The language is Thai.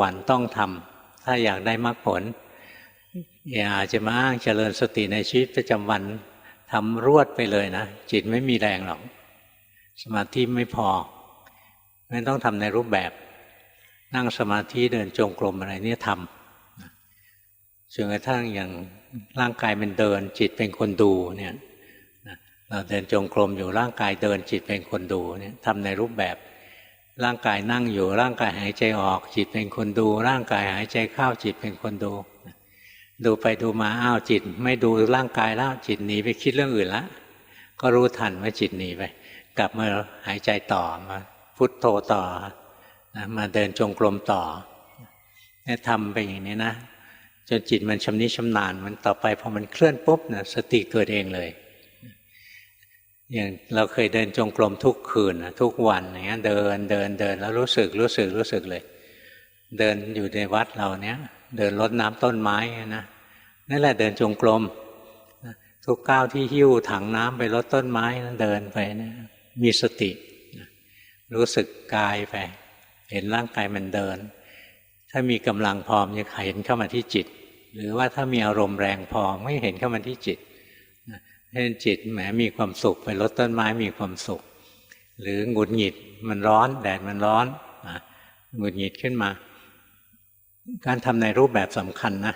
วันต้องทำถ้าอยากได้มรรคผล อย่าจะมาอ้างเจริญสติในชีวิตประจำวันทำรวดไปเลยนะ จิตไม่มีแรงหรอก สมาธิไม่พอไม่ต้องทำในรูปแบบ นั่งสมาธิเดินจงกรมอะไรเนี่ยทำจนกระทั่งอย่างร่างกายมันเดิน จิตเป็นคนดูเนี่ยเราเดินจงกรมอยู่ร่างกายเดินจิตเป็นคนดูเนี่ยทำในรูปแบบ ร่างกายนั่งอยู่ ร่างกายหายใจออก จิตเป็นคนดู ร่างกายหายใจเข้าจิตเป็นคนดู ดูไปดูมาอ้าวจิต ไม่ดูร่างกายแล้วจิตหนีไปคิดเรื่องอื่นละ ก็รู้ทันว่าจิตหนีไป กลับมาหายใจต่อมาพุทโธต่อนะมาเดินจงกรมต่อเนี่ยทำไปอย่างนี้นะจนจิตมันชำนิชำนาญมันต่อไปพอมันเคลื่อนปุ๊บนะสติเกิดเองเลย อย่างเราเคยเดินจงกรมทุกคืนทุกวันอย่างเงี้ยเดินเดินเดินแล้วรู้สึกรู้สึกรู้สึกเลย เดินอยู่ในวัดเราเนี้ยเดินรดน้ำต้นไม้นะนั่นแหละเดินจงกรมทุกก้าวที่หิ้วถังน้ำไปรดต้นไม้เดินไปนะมีสติ รู้สึกกายไป เห็นร่างกายมันเดิน ถ้ามีกำลังพอมจะเห็นเข้ามาที่จิต หรือว่าถ้ามีอารมณ์แรงพอไม่เห็นเข้ามาที่จิต เห็นจิตแหมมีความสุขไปรดต้นไม้มีความสุข หรือหงุดหงิดมันร้อนแดดมันร้อนหงุดหงิดขึ้นมา การทำในรูปแบบสำคัญนะ